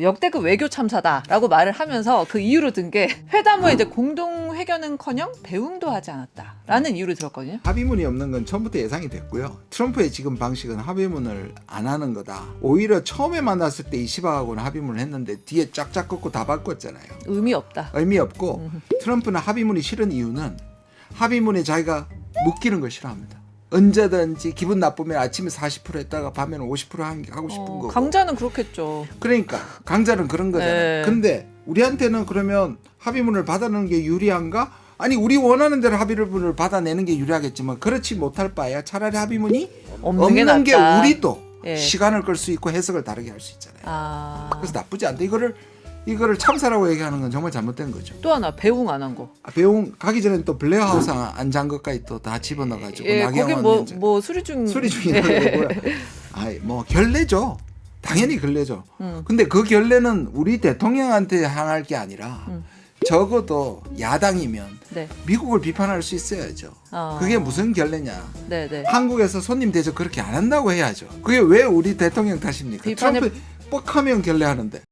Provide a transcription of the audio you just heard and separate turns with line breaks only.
역대급 외교 참사다라고 말을 하면서 그 이유로 든 게 회담 후에 이제 공동 회견은커녕 대응도 하지 않았다라는 이유로 들었거든요.
합의문이 없는 건 처음부터 예상이 됐고요. 트럼프의 지금 방식은 합의문을 안 하는 거다. 오히려 처음에 만났을 때 이시바하고는 합의문을 했는데 뒤에 쫙쫙 긋고 다 바꿨잖아요.
의미 없다.
의미 없고 트럼프는 합의문이 싫은 이유는 합의문에 자기가 묶이는 걸 싫어합니다. 언제든지 기분 나쁘면 아침에 40% 했다가 밤에는 50% 한- 하고 싶은
어,
거고.
강자는 그렇겠죠.
그러니까 강자는 그런 거잖아요.
네.
근데 우리한테는 그러면 합의문을 받아내는 게 유리한가? 아니 우리 원하는 대로 합의문을 받아내는 게 유리하겠지만 그렇지 못할 바에야 차라리 합의문이
없는 게
없는 게,
낫다.
우리도
예.
시간을 끌 수 있고 해석을 다르게 할 수 있잖아요.
아.
그래서 나쁘지 않다. 이거를 이거를 참사라고 얘기하는 건 정말 잘못된 거죠.
또 하나 배웅 안 한 거.
아, 배웅 가기 전에 또 블레어 하우스 안 잔 것까지 또 다 집어넣어가지고
예, 거기
나경원
뭐,
위원장
뭐 수리 중
수리 중이라고 그러고요. 아이 뭐 결례죠. 당연히 결례죠.
음.
근데 그 결례는 우리 대통령한테 향할 게 아니라
음.
적어도 야당이면
네,
미국을 비판할 수 있어야죠.
어.
그게 무슨 결례냐?
네, 네.
한국에서 손님 대접 그렇게 안 한다고 해야죠. 그게 왜 우리 대통령 탓입니까?
비판을-
트럼프 뻑하면 결례하는데